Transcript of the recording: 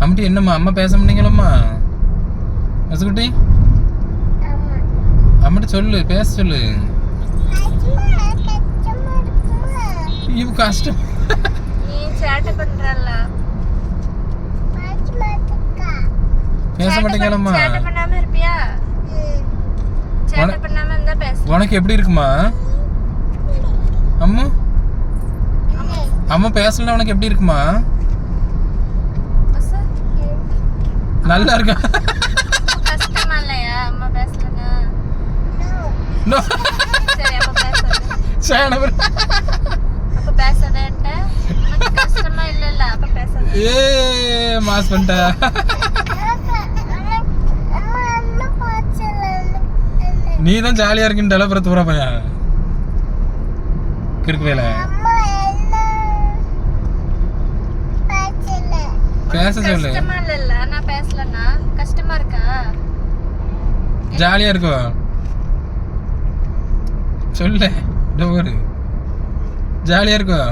அம்மிட்டி என்னம்மா? அம்மா பேச முடியுங்களம்மா வசுக்குட்டி அம்மிட்ட சொல்லு பேச சொல்லு. இவ கஷ்டம். பேச பேச. உனக்கு எப்படி இருக்குமா? அம்மா? அம்மா பேசலன்னா உனக்கு எப்படி இருக்குமா பசு, நல்லா இருக்கா கஷ்டமா இல்லையா அம்மா நோ No. சரி அப்ப பேசாத. அப்ப பேசாதேன்ட்ட அப்ப ஏ மாஸ் பண்ணிட்ட. அம்மா அம்மா பாச்சல நீ தான் ஜாலியா இருக்கின்ற அப்புறம் தூர பையன் கிறுக்கு வேலை பேச சொல்லு. பேசலன்னா கஷ்டமா இருக்கா? ஜாலியா இருக்கும் சொல்லு. டோரு ஜாலியா இருக்கும்